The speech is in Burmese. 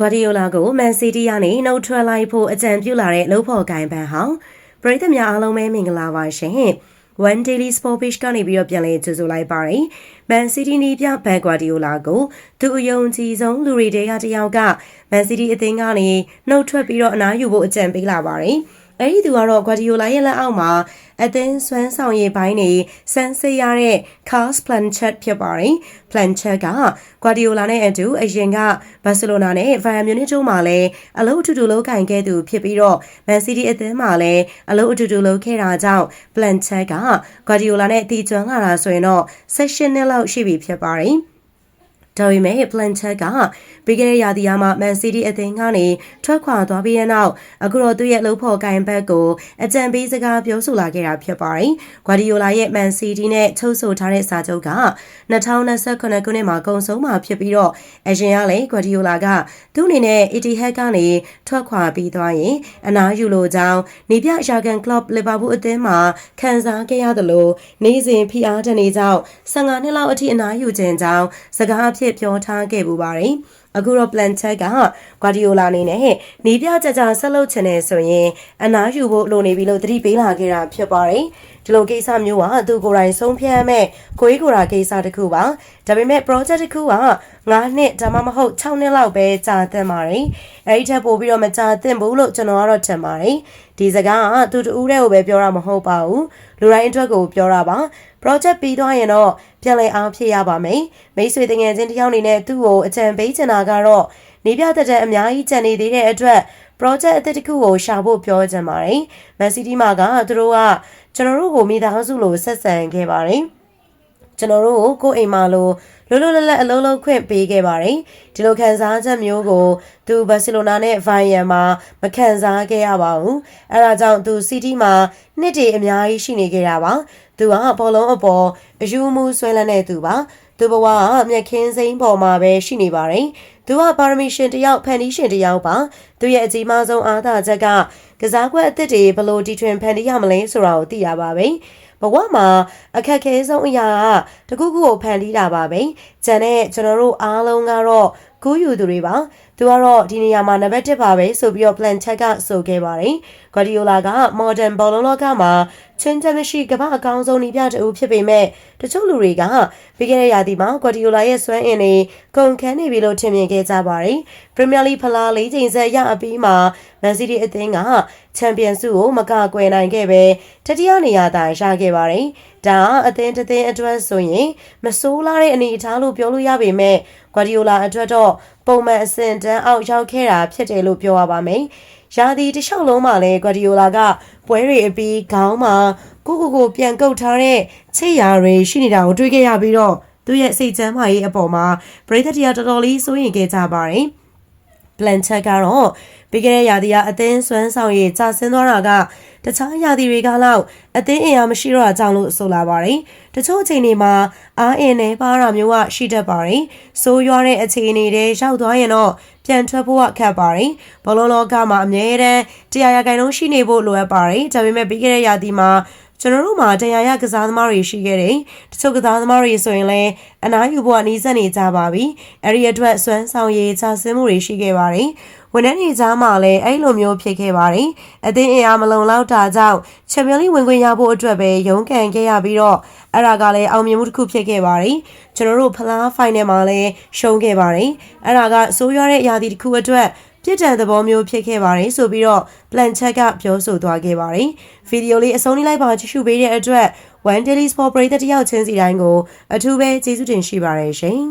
ဂွာဒီယိုလာကိုမန်စီးတီးကနေနှုတ်ထွက်လိုက်ဖို့အကြံပြုလာတဲ့လုံဖော်ကိုင်ပန်ဟောင်းပရိသတ်များအားလုံးပဲမင်္ဂလာပါရှင်။ One Daily Sport Page ကနေပြီးတော့ပြန်လည်ကြိုဆိုလိုက်ပါရယ်။ Man City နီးပြဘက်ဂွာဒီယိုလာကိုသူအယုံကြည်ဆုံးလူတွေတဲကတယောက်က Man City အသင်းကနေနှုတ်ထွက်ပြီးတော့အနားယူဖို့အကြံပေးလာပါရယ်။ အဲ့ဒီသူကတော့ဂွာဒီယိုလာရဲ့လက်အောက်မှာအသင်းစွမ်းဆောင်ရည်ပိုင်းနေစမ်းစစ်ရတဲ့ Carlos Planchet ဖြစ်ပါတယ်။ Planchet ကဂွာဒီယိုလာနဲ့အတူအရင်ကဘာစီလိုနာနဲ့ Bayern Munich တို့မှာလည်းအလုပ်အတူတူလုပ်ကင်ခဲ့သူဖြစ်ပြီးတော့ Man City အသင်းမှာလည်းအလုပ်အတူတူလုပ်ခဲ့တာကြောင့် Planchet ကဂွာဒီယိုလာနဲ့အတီကျွမ်းလာတာဆိုရင်တော့16နှစ်လောက်ရှိပြီဖြစ်ပါတယ်။ ဒါပေမဲ့ Planchett ကပြီးခဲ့တဲ့ရာသီယာမှာ Man City အသင်းကနေထွက်ခွာသွားပြီးတဲ့နောက်အခုတော့သူ့ရဲ့လှုပ်ဖော်ကိုင်ဘက်ကိုအကြံပေးစကားပြောဆိုလာခဲ့တာဖြစ်ပါတယ်။ Guardiola ရဲ့ Man City နဲ့ချုပ်ဆိုထားတဲ့စာချုပ်က2029ခုနှစ်မှာကုန်ဆုံးမှာဖြစ်ပြီးတော့အရင်ကလည်း Guardiola ကသူ့အနေနဲ့ Etihad ကနေထွက်ခွာပြီးသွားရင်အနားယူလိုကြောင်းနေပြရာဂန်ကလပ်လီဗာပူးအသင်းမှာခံစားခဲ့ရသလိုနေစဉ်ဖိအားတနေကြောင်း15နှစ်လောက်အထိအနားယူခြင်းကြောင်းစကားအဖြစ်ပြောထားခဲ့ပူပါတယ်။အခုတော့ Planchett က Guardiola အနေနဲ့နေပြကြကြဆက်လုပ်ချင်တယ်ဆိုရင်အနားယူဖို့လိုနေပြီလို့သတိပေးလာခဲ့တာဖြစ်ပါတယ်။ဒီလိုကိစ္စမျိုးကသူကိုယ်တိုင်ဆုံးဖြတ်မဲ့ကိုယ်ကိုယ်ရာကိစ္စတစ်ခုပါ။ဒါပေမဲ့ project တစ်ခုက9နှစ်ဒါမှမဟုတ်6နှစ်လောက်ပဲကြာသင့်ပါတယ်။အဲဒီထက်ပိုပြီးတော့မကြာသင့်ဘူးလို့ကျွန်တော်ကတော့ထင်ပါတယ်။ဒီစကားကသူတူးတဲ့ကိုပဲပြောတာမဟုတ်ပါဘူး။လူတိုင်းအတွက်ကိုပြောတာပါ။ project ပြီးသွားရင်တော့ပြန်လည်အားဖြည့်ရပါမယ်။မိတ်ဆွေတငယ်ချင်းတယောက်အနေနဲ့သူ့ကိုအကြံပေးချင်တာကတော့နေပြတဲ့တဲ့အများကြီးကြံနေသေးတဲ့အတွက် project အသစ်တစ်ခုကိုရှာဖို့ပြောချင်ပါတယ်။ Man City မှာကသူတို့ကကျွန်တော်တို့ကိုမိသားစုလိုဆက်ဆံခဲ့ပါတယ်။ကျွန်တော်တို့ကိုကိုယ်အိမ်မှာလိုလွတ်လွတ်လပ်လပ်အလုံးလုံးခွင့်ပေးခဲ့ပါတယ်ဒီလိုခံစားချက်မျိုးကိုသူဘာစီလိုနာနဲ့ဗိုင်ယန်မှာမခံစားခဲ့ရပါဘူးအဲဒါကြောင့်သူစီးတီးမှာနှစ်တည်အများကြီးရှိနေခဲ့တာပါသူကဘောလုံးအပေါ်အယူမှုဆွဲလန်းတဲ့သူပါ သူဘဝကမြက်ခင်းစိမ်းပေါ်မှာပဲရှိနေပါတယ်။သူကပါရမီရှင်တယောက်ဖန်တီးရှင်တယောက်ပါ။သူရဲ့အကြီးမားဆုံးအားသာချက်ကကစားကွက်အသစ်တွေဘလို့တီထွင်ဖန်တီးရမလဲဆိုတာကိုသိရပါပဲ။ဘဝမှာအခက်ခဲဆုံးအရာကတခုခုကိုဖန်တီးတာပါပဲ။ဂျန်နဲ့ကျွန်တော်တို့အားလုံးကတော့ ကူးယူသူတွေပါ။သူကတော့ဒီနေရာမှာနံပါတ်1ပါပဲဆိုပြီးတော့ plan check ကဆိုခဲ့ပါတယ်။ Guardiola က modern ဘောလုံးလောကမှာချင်းချက်မရှိကမ္ဘာအကောင်းဆုံးနေပြတူဖြစ်ပေမဲ့တချို့လူတွေကပြီးခဲ့တဲ့ရာသီမှာ Guardiola ရဲ့စွမ်းအင်တွေကုန်ခန်းနေပြီလို့ထင်မြင်ခဲ့ကြပါတယ်။ Premier League ဖလားလေးချိန်ဆက်ရအပြီးမှာ Man City အသင်းကချန်ပီယံဆုကိုမကကွယ်နိုင်ခဲ့ပဲတတိယနေရာသာရခဲ့ပါတယ်။ဒါအသင်းတစ်သင်းအတွက်ဆိုရင်မဆိုးလာတဲ့အနေအထားလို့ပြောလို့ရပေမဲ့ Guardiola အတွက်တော့ပုံမှန်အဆင့်တန်းအောက်ရောက်ခဲ့တာဖြစ်တယ်လို့ပြောရပါမယ်။ရာသီတစ်လျှောက်လုံးမှာလည်း Guardiola ကပွဲတွေအပြီးခေါင်းမှာကိုကိုကိုပြန်ကုတ်ထားတဲ့ချစ်ရာတွေရှိနေတာကိုတွေ့ခဲ့ရပြီးတော့သူရဲ့စိတ်ချမ်းသာရေးအပေါ်မှာပရိသတ်တရားတော်တော်လေးစိုးရိမ်ခဲ့ကြပါတယ်။ Blanchett ကတော့ပြီးခဲ့တဲ့ရာသီကအသင်းစွမ်းဆောင်ရည်ကျဆင်းသွားတာကတခြားရာသီတွေကလောက်အသင်းအင်အားမရှိတော့တာကြောင့်လို့ဆိုလာပါတယ်။တချို့အချိန်တွေမှာအားအင်နဲ့ပါတာမျိုးကရှိတတ်ပါတယ်။ဆိုးရွားတဲ့အခြေအနေတွေရောက်သွားရင်တော့ပြန်ထွက်ဖို့ခက်ပါတယ်။ဘောလုံးလောကမှာအမြဲတမ်းတရားရဂိုင်လုံးရှိနေဖို့လိုအပ်ပါတယ်။ဒါပေမဲ့ပြီးခဲ့တဲ့ရာသီမှာ ကျွန်တော်တို့မှာတရားရကစားသမားတွေရှိခဲ့တယ်။တချို့ကစားသမားတွေဆိုရင်လည်းအနားယူဖို့အနည်းဆက်နေကြပါပြီ။အဲဒီအတွက်စွမ်းဆောင်ရည်ချဆင်းမှုတွေရှိခဲ့ပါတယ်။ဝန်ထမ်းတွေကြားမှာလည်းအဲ့လိုမျိုးဖြစ်ခဲ့ပါတယ်။အသင်းအင်အားမလုံလောက်တာကြောင့်ချန်ပီယံလိဝင်ခွင့်ရဖို့အတွက်ပဲရုန်းကန်ခဲ့ရပြီးတော့အဲ့ဒါကလည်းအောင်မြင်မှုတစ်ခုဖြစ်ခဲ့ပါတယ်။ကျွန်တော်တို့ဖလားဖိုင်နယ်မှာလည်းရှုံးခဲ့ပါတယ်။အဲ့ဒါကအစိုးရတဲ့ရာသီတစ်ခုအတွက် ပြစ်ဒဏ်သဘောမျိုးဖြစ်ခဲ့ပါတယ်ဆိုပြီးတော့ plan check ကပြောဆိုသွားခဲ့ပါတယ်။ဗီဒီယိုလေးအဆုံးလိုက်ပါကြည့်ရှုပေးတဲ့အတွက် One Daily Sport ပရိသတ်တယောက်ချင်းစီတိုင်းကိုအထူးပဲကျေးဇူးတင်ရှိပါတယ်ရှင်။